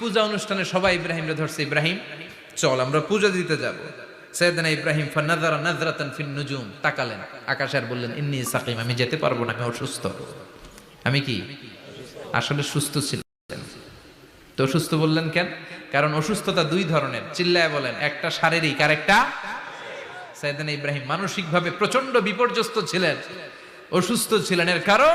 পূজা অনুষ্ঠানে সবাই ইব্রাহিমরে ধরছে, ইব্রাহিম, চল, আমরা পূজা দিতে যাব। সৈয়দনা ইব্রাহিম ফানাযারা নাযরাতান ফিন নুজুম, তাকালেন। আর বললেন, ইন্নী সাকিম, আমি যেতে পারব না, আমি অসুস্থ। আমি কি? আসলে সুস্থ ছিলেন তো অসুস্থ বললেন কেন? কারণ অসুস্থতা দুই ধরনের। চিল্লায় বলেন, একটা শারীরিক, আর একটা? সাইদান ইব্রাহিম মানসিকভাবে প্রচণ্ড বিপর্যস্ত ছিলেন। অসুস্থ ছিলেন। এর কারণ?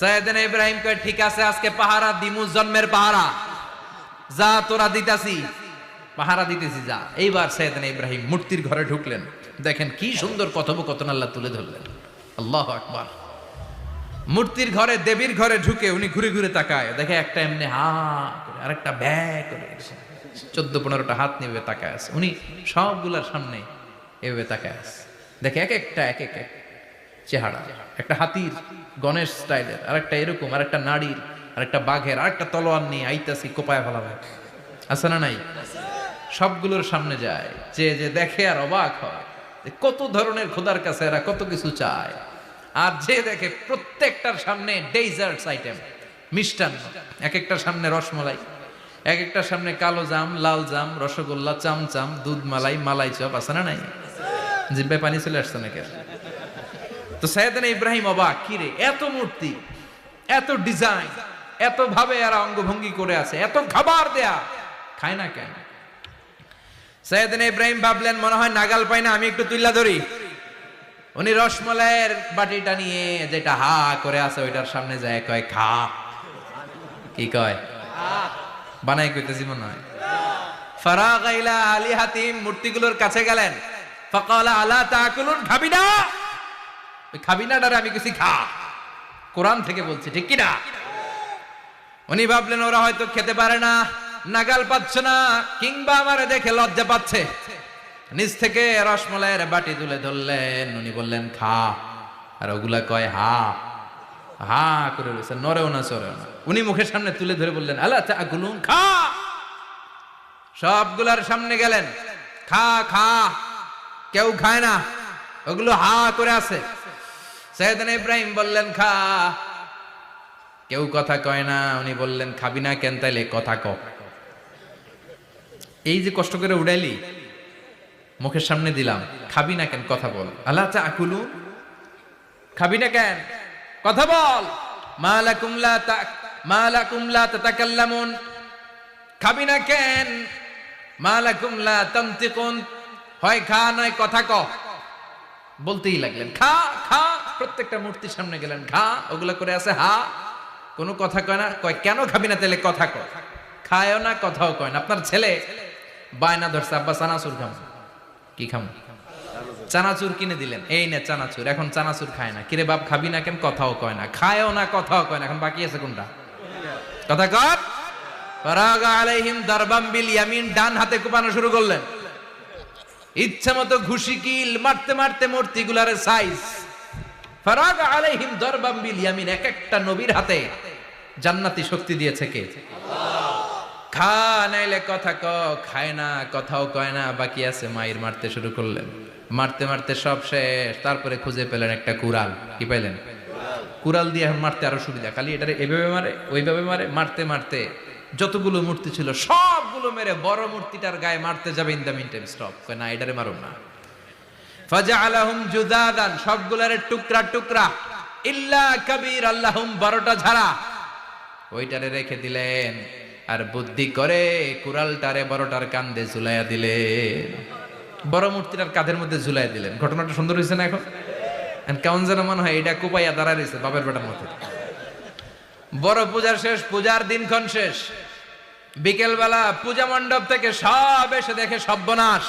সৈয়দিন ইব্রাহিম কয়, ঠিক আছে, আজকে পাহারা দিমু জন্মের পাহারা। যা, তোরা দিতাছি। পাহারা দিতেছি, যা। এইবার সৈয়দিন ইব্রাহিম মূর্তির ঘরে ঢুকলেন। দেখেন কি সুন্দর কথোপকথন আল্লাহ তুলে ধরলেন। আল্লাহ আকবার। মূর্তির ঘরে, দেবীর ঘরে ঢুকে উনি ঘুরে ঘুরে তাকায়। দেখে একটা এমনি হা করে, আরেকটা ব্যয় করে চোদ্দ, পনেরোটা হাত নিয়ে তাকায় আছে। উনি সবগুলার সামনে এভাবে তাকায় আছে। দেখে এক একটা, এক এক এক চেহারা, একটা হাতির, গণেশ স্টাইলের আর একটা এরকম, আরেকটা নারীর, আরেকটা বাঘের, আরেকটা তলোয়ার নিয়ে আইতাছি কোপায় ফেলাবে আছে না নাই? সবগুলোর সামনে যায়, যে যে দেখে আর অবাক হয় কত ধরনের খোদার কাছে এরা কত কিছু চায়। আর যে দেখে প্রত্যেকটার সামনে ডেজার্টস আইটেম মিষ্টান্ন। এক একটার সামনে রসমলাই এক একটার সামনে কালো জাম, লাল জাম, রসগোল্লা, চামচাম দুধ মালাই মালাই চপ, আছে না নাই? জিব্বায় পানি চলে আসছে নাকি? আর? তো সাইয়েদানা ইব্রাহিম অবাক, কি রে, এত মূর্তি, এত ডিজাইন, এত ভাবে এরা অঙ্গভঙ্গি করে আছে, এত খাবার দেয়া, খায় না কেন? সাইয়েদানা ইব্রাহিম ভাবলেন, মনে হয় নাগাল পাই না, আমি একটু তুইলা ধরি। উনি রসমলাইয়ের বাটিটা নিয়ে যেটা হা করে আছে, ওইটার সামনে যায়, কয়, খা। কি কয়? বানাই কইতেছি মনে হয়। ফারাগ ইলা আলী হাতিম মূর্তিগুলোর কাছে গেলেন। ফাকালা আলা তাকুলুন, খাবি না? খাবি না ডারে আমি কিছু খা। কোরআন থেকে বলছি, ঠিক কি না উনি ভাবলেন, ওরা হয়তো খেতে পারে না, নাগাল পাচ্ছে না, কিংবা আমারে দেখে লজ্জা পাচ্ছে। নিচ থেকে রসমলাইয়ের বাটি তুলে ধরলেন, উনি বললেন, খা। আর ওগুলা কয়, হা। হা করে রয়েছে নরেও না চরেও না। উনি মুখের সামনে তুলে ধরে বললেন আল্লাহ চা গুলুন খা। সবগুলার সামনে গেলেন। খা খা। কেউ খায় না। ওগুলো হা করে আছে। সৈয়দান ইব্রাহিম বললেন, খা। কেউ কথা কয় না, উনি বললেন, খাবি না কেন তাইলে? কথা ক। এই যে কষ্ট করে উড়াইলি, মুখের সামনে দিলাম, খাবি না কেন? কথা বল। আল্লাহ চা আকুলু খাবি না কেন? কথা বল। মালাকুম লা তা মালাকুম লা তাতাকাল্লামুন। খাবি না কেন? মালাকুম লা তামতিকুন হয় খা, নয় কথা ক। বলতেই লাগলেন, খা খা। প্রত্যেকটা মূর্তির সামনে গেলেন খা ওগুলা করে আছে, হা কোনো কথা কয় না, কয়, কেন খাবি না তাহলে কথা কয়। খায়ও না, কথাও কয় না। আপনার ছেলে বায়না ধরছে, আব্বা, চানাচুর খাম কি খাম চানাচুর কিনে দিলেন। এই নে চানাচুর, এখন চানাচুর খায় না। কিরে বাপ, খাবি না কেন? কথাও কয় না। খায়ও না, কথাও কয় না। এখন বাকি আছে কোনটা? কথা কর আলাইহিম দারবাম বিল ইয়ামিন, ডান হাতে কোপানো শুরু করলেন। ইচ্ছা মতো ঘুষি, কিল, মারতে মারতে মূর্তিগুলার সাইজ মায়ের মারতে শুরু করলেন। মারতে মারতে সব শেষ, তারপরে খুঁজে পেলেন একটা কুড়াল। কি পাইলেন? কুড়াল দিয়ে মারতে আরও সুবিধা, খালি এটারে এভাবে মারে, ওইভাবে মারে, মারতে মারতে যতগুলো মূর্তি ছিল, সবগুলো মেরে বড় মূর্তিটার গায়ে মারতে যাবে in the mean time stop না, এটারে মারুন না। ফাজআলাহুম জুদাদান সবগুলারে টুকরা টুকরা। ইল্লা কবির আল্লাহুম, বারোটা ঝাড়া। ওইটারে রেখে দিলেন। আর বুদ্ধি করে কুড়ালটারে বড়টার কান্দে ঝুলাইয়া দিলেন। বড় মূর্তিটার কাঁধের মধ্যে ঝুলাই দিলেন। ঘটনাটা সুন্দর হয়েছে না এখন? কেমন যেন মনে হয় এটা কোপাইয়া দাঁড়া রয়েছে বাপের বেটার মতো। বড় পূজার শেষ, পূজার দিনক্ষণ শেষ। বিকেলবেলা পূজা মণ্ডপ থেকে সব এসে দেখে সর্বনাশ।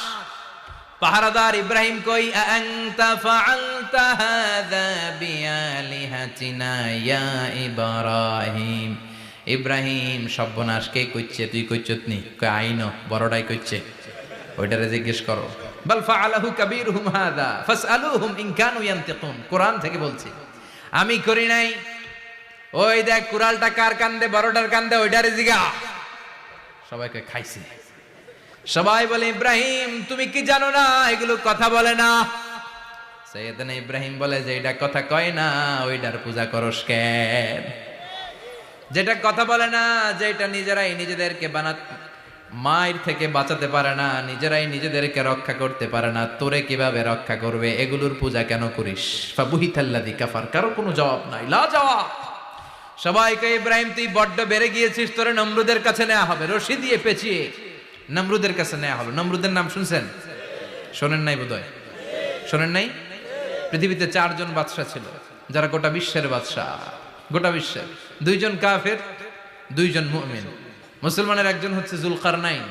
পাহারাদার ইব্রাহিম কই আনতা ফাআলতা হাযা বিআলিহাতিনা ইয়া ইব্রাহিম? ইব্রাহিম, সর্বনাশ, কে কইছে তুই কইছত নি? কয় আইন বড়টাই কইছে ওইটারে জিজ্ঞেস করো, বাল ফাআলাহু কাবীরুহুম হাদা ফাসআলুহুম ইন কানু ইয়ান্তিকুন। কোরআন থেকে বলছি, আমি করি নাই। ওই দেখ কুরালটা কার কান্দে, বড়টার কান্দে, ওইটারে জিগা। সবাইকে খাইছে। সবাই বলে, ইব্রাহিম, তুমি কি জানো না? এগুলো কথা বলে না। সৈয়দনা ইব্রাহিম বলে যে, এটা কথা কয় না, ওইটার পূজা করস কেন যেটা কথা বলে না, যেটা নিজেরাই নিজেদেরকে বানা মায়ের থেকে বাঁচাতে পারে না, নিজেরাই নিজেদেরকে রক্ষা করতে পারে না, তোরে কীভাবে রক্ষা করবে? এগুলোর পূজা কেন করিস? ফাবুহিতাল্লাদি কাফার, কারও কোনো জবাব নাই লা জবাব সবাইকে, ইব্রাহিম, তুই বড্ড বেড়ে গিয়েছিস, তোরে নমরুদের কাছে নেওয়া হবে, রশি দিয়ে পেঁচিয়ে। নমরুদের কাছে নেওয়া হলো। নমরুদের নাম শুনছেন? শোনেন নাই বোধহয়? শোনেন নাই? পৃথিবীতে চারজন বাদশাহ ছিল, যারা গোটা বিশ্বের বাদশাহ। গোটা বিশ্বের। দুইজন কাফের, দুইজন মুমিন। মুসলমানের একজন হচ্ছে জুলকার নাইন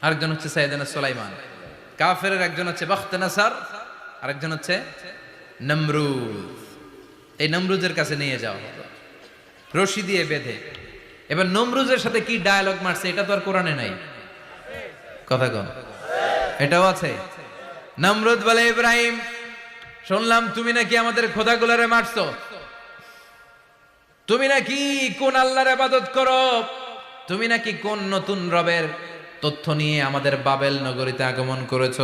আরেকজন হচ্ছে সাইদানা সুলাইমান। কাফের একজন হচ্ছে বখতে নাসার আরেকজন হচ্ছে নমরুদ। এই নমরুজের কাছে নিয়ে যাও রশি দিয়ে বেঁধে। এবার নমরুজের সাথে কি ডায়ালগ মারছে, এটা তো আর কোরআনে নাই। কথা এটাও আছে। নমরুদ বলে, ইব্রাহিম, শুনলাম তুমি নাকি আমাদের খোদাগুলারে মারছো। তুমি নাকি কোন আল্লাহর ইবাদত করো? তুমি নাকি কোন নতুন রবের তথ্য নিয়ে আমাদের বাবেল নগরীতে আগমন করেছ?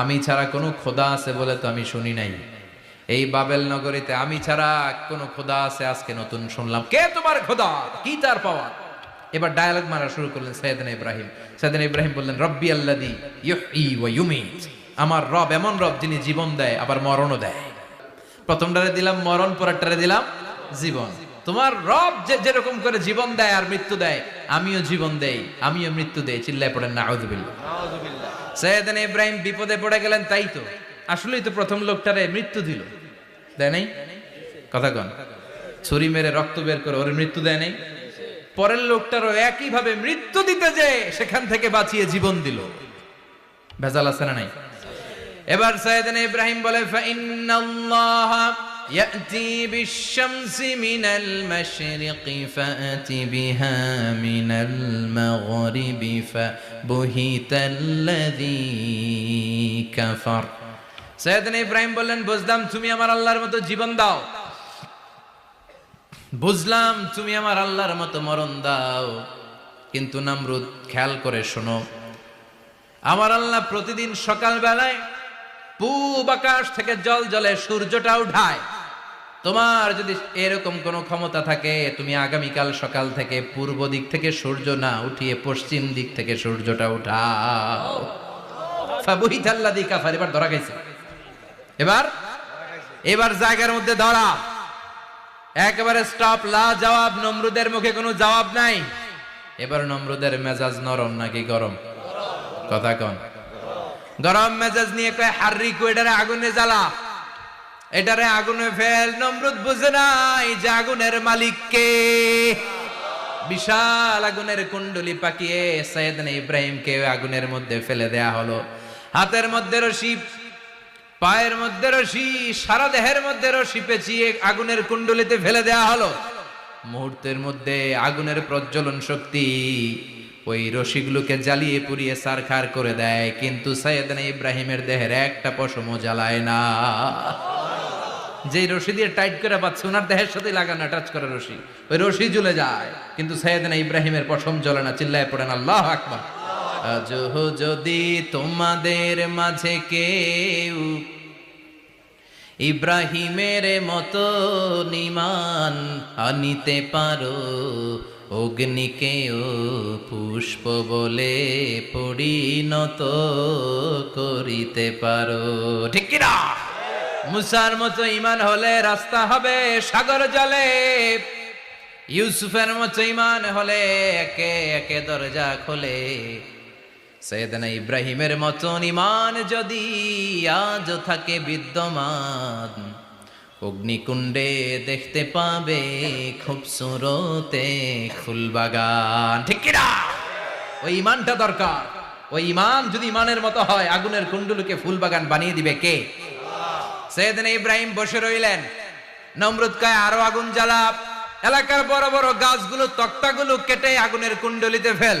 আমি ছাড়া কোনো খোদা আছে বলে তো আমি শুনি নাই। এই বাবেল নগরীতে আমি ছাড়া কোনো খোদা আছে, আজকে নতুন শুনলাম। কে তোমার খোদা? কি তার পাওয়া এবার ডায়ালগ মারা শুরু করলেন সৈয়দিন ইব্রাহিম। সৈয়দিন ইব্রাহিম বললেন, রব্বি আল্লাদি ইউমিত। আমার রব এমন রব যিনি জীবন দেয়, আবার মরণও দেয়। প্রথমটারে দিলাম, মরণ, পরেরটারে দিলাম, জীবন। তোমার রব যে যেরকম করে জীবন দেয় আর মৃত্যু দেয়, আমিও জীবন দেই, আমিও মৃত্যু দেই। চিল্লায় পড়েন না আউযুবিল্লাহ সৈয়দিন ইব্রাহিম বিপদে পড়ে গেলেন, তাই তো। আসলেই তো প্রথম লোকটারে মৃত্যু দিল। দেয় নাই? কথা কন। ছুরি মেরে রক্ত বের করে ওর মৃত্যু দেয় নাই? পরের লোকটারও একই ভাবে মৃত্যু দিতে যে সেখান থেকে বাঁচিয়ে জীবন দিল। ভেজাল আছে না নাই? এবার সৈয়দনা ইব্রাহিম বলে, ফাইন্নাল্লাহ ইয়াতি বিশ-শামসি মিনাল মাশরিকি ফাআতি বিহা মিনাল মাগরিবি ফাবুহিতাল্লাযী কাফার। সৈয়দনা ইব্রাহিম বললেন বুঝলাম তুমি আমার আল্লাহর মতো জীবন দাও। বুঝলাম তুমি আমার আল্লাহর মতো মরণ দাও। কিন্তু নামরুদ, খেয়াল করে শোনো। আমার আল্লাহ প্রতিদিন সকাল বেলায় পূব আকাশ থেকে জল জলে সূর্যটা উঠায়। তোমার যদি এরকম কোনো ক্ষমতা থাকে, তুমি আগামীকাল সকাল থেকে পূর্ব দিক থেকে সূর্য না উঠিয়ে পশ্চিম দিক থেকে সূর্যটা উঠাও। এবার ধরা গেছে এবার? এবার জায়গার মধ্যে ধরা। একেবারে স্টপ লা জবাব নমরুদের মুখে কোনো জবাব নাই। এবার নমরুদের মেজাজ নরম নাকি গরম? কথা কন। গরম মেজাজ নিয়ে কয়, হার্রি এটারে আগুনে জ্বালা। এটারে আগুনে ফেল, নমরুদ বুঝে নাই যে আগুনের মালিক কে। বিশাল আগুনের কুণ্ডলি পাকিয়ে সৈয়দনা ইব্রাহিমকে আগুনের মধ্যে ফেলে দেয়া হলো। হাতের মধ্যে রশি পায়ের মধ্যে রশি, সারা দেহের মধ্যে রশি পেঁচিয়ে আগুনের কুণ্ডলিতে ফেলে দেয়া হলো। মুহূর্তের মধ্যে আগুনের প্রজ্বলন শক্তি ওই রশিগুলোকে জ্বালিয়ে পুড়িয়ে সারখার করে দেয়, কিন্তু সৈয়দনা ইব্রাহিমের দেহের একটা পশমও জ্বালায় না। যে রশি দিয়ে টাইট করে পাচ্ছে ওনার দেহের সাথে লাগানো টাচ করে রশি। ওই রশি জ্বলে যায়, কিন্তু সৈয়দনা ইব্রাহিমের পশম জ্বলে না, চিল্লায় পড়েন, আল্লাহ আকবার। আজ যদি তোমাদের মাঝে কেউ ইব্রাহিমের মতো নিমান আনিতে পারো অগ্নিকেও পুষ্প বলে পরিণত করিতে পারো। ঠিক কিনা? মুসার মতো ইমান হলে রাস্তা হবে সাগর জলে, ইউসুফের মতো ইমান হলে একে একে দরজা খোলে সৈয়দনা ইব্রাহিমের মতন ইমান যদি আজ থাকে বিদ্যমান, অগ্নিকুণ্ডে দেখতে পাবে খুব সুরতে ফুলবাগান। ঠিক কিনা? ওই ইমানটা দরকার। ওই ইমান যদি ইমানের মতো হয়, আগুনের কুণ্ডুলকে ফুলবাগান বানিয়ে দিবে কে? সৈয়দনা ইব্রাহিম বসে রইলেন। নমরুদ কায়, আরও আগুন জ্বালা এলাকার বড় বড় গাছগুলো, তক্তাগুলো কেটে আগুনের কুণ্ডলিতে ফেল।